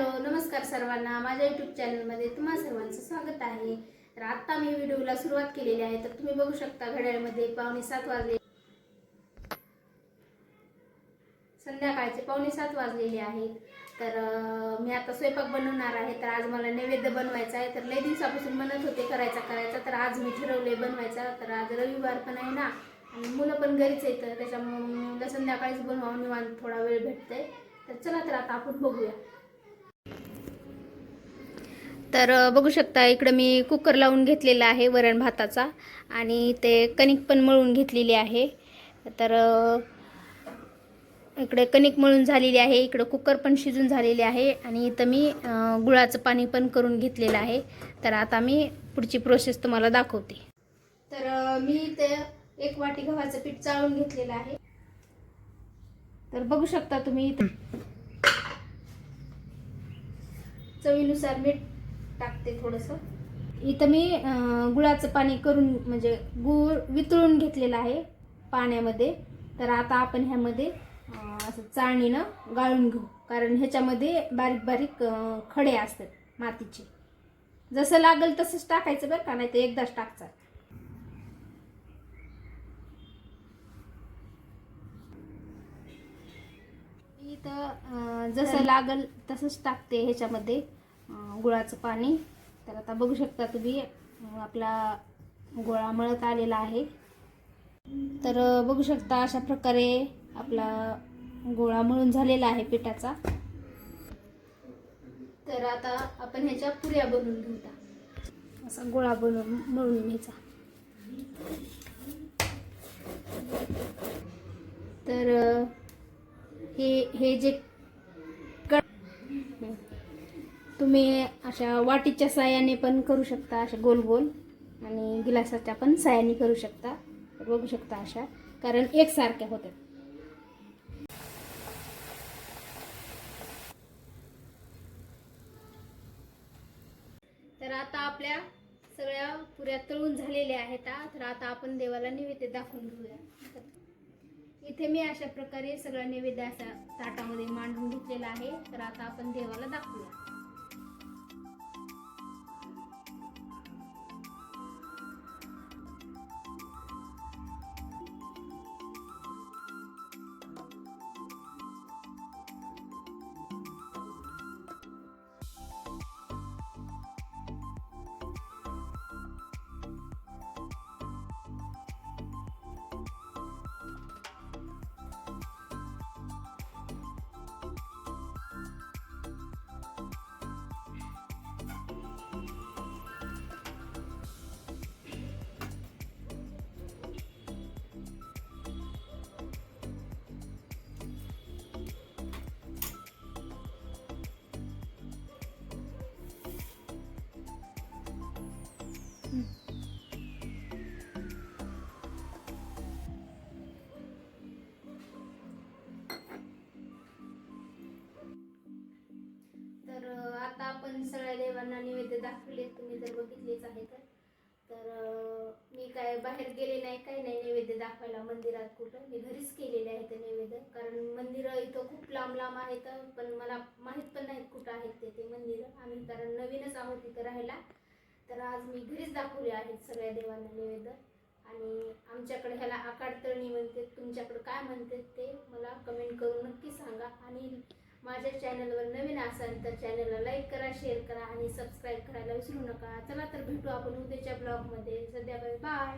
Hello नमस्कार सर्वांना. माझ्या यूट्यूब चॅनलमध्ये तुम्हा सर्वांचं स्वागत आहे. तर आत्ता मी व्हिडिओला सुरुवात केलेली आहे. तर तुम्ही बघू शकता घड्याळमध्ये पावणे सात वाजले. संध्याकाळचे पावणे सात वाजलेले आहेत. तर मी आता स्वयंपाक बनवणार आहे. तर आज मला नैवेद्य बनवायचा आहे. तर लय दिवसापासून म्हणत होते करायचा करायचा. तर आज मी ठरवले बनवायचा. तर आज रविवार पण आहे ना. आणि मुलं पण घरीच येतं त्याच्यामुळे मी संध्याकाळीच बनवावं. निवांत थोडा वेळ भेटतंय. तर चला तर आता आपण बघूया. तर बघू शकता इकडं मी कुकर लावून घेतलेला आहे वरण भाताचा आणि ते कणिक पण मळून घेतलेली आहे. तर इकडे कणिक मळून झालेली आहे इकडं कुकर पण शिजून झालेले आहे आणि इथं मी गुळाचं पाणी पण करून घेतलेलं आहे. तर आता मी पुढची प्रोसेस तुम्हाला दाखवते. तर मी ते एक वाटी गव्हाचं पीठ चाळून घेतलेलं आहे. तर बघू शकता तुम्ही इथं चवीनुसार मीठ टाकते थोडंसं. इथं मी गुळाचं पाणी करून म्हणजे गुळ वितळून घेतलेलं आहे पाण्यामध्ये. तर आता आपण ह्यामध्ये असं चाळणीनं गाळून घेऊ. कारण ह्याच्यामध्ये बारीक बारीक खडे असतात मातीचे. जसं लागेल तसंच टाकायचं बरं का नाही तर एकदाच टाकचा इथं जसं लागल तसंच टाकते ह्याच्यामध्ये. गुळाचं पाणी. तर आता बघू शकता तुम्ही आपला गोळा मळत आलेला आहे. तर बघू शकता अशा प्रकारे आपला गोळा मळून झालेला आहे पिठाचा. तर आता आपण ह्याच्या पुऱ्या बनवून घेऊया. असा गोळा बनवून मळून घ्यायचा. तर हे हे जे क तुम्ही अशा वाटीच्या साह्याने पण करू शकता अशा गोल गोल आणि गिलासाच्या पण साह्याने करू शकता. बघू शकता अशा. कारण एकसारख्या होत्या. तर आता आपल्या सगळ्या पुऱ्या तळून झालेल्या आहेत. तर आता आपण देवाला नैवेद्य दाखवून घेऊया. इथे मी अशा प्रकारे सगळा नैवेद्य असा ताटामध्ये मांडून घेतलेला आहे. तर आता आपण देवाला दाखवूया. देवांना नैवेद्य दाखवले तुम्ही जर बघितलेच आहे तर. तर मी काय बाहेर गेले नाही काही नाही नैवेद्य दाखवायला मंदिरात कुठं. मी घरीच केलेले आहे ते नैवेद्य कारण मंदिरं इथं खूप लांब लांब आहेत पण मला माहीत पण नाहीत कुठं आहेत ते ते मंदिरं. आम्ही कारण नवीनच आहोत इथं राहायला. तर आज मी घरीच दाखवले आहेत सगळ्या देवांना नैवेद्य आणि आमच्याकडे ह्याला आकाडतळणी म्हणते तुमच्याकडे काय म्हणते ते मला कमेंट करून नक्की सांगा. आणि माझ्या चॅनलवर नवीन असाल तर चॅनलला लाईक करा शेअर करा आणि सबस्क्राईब करायला विसरू नका. चला तर भेटू आपण उद्याच्या ब्लॉगमध्ये. सध्या बाय.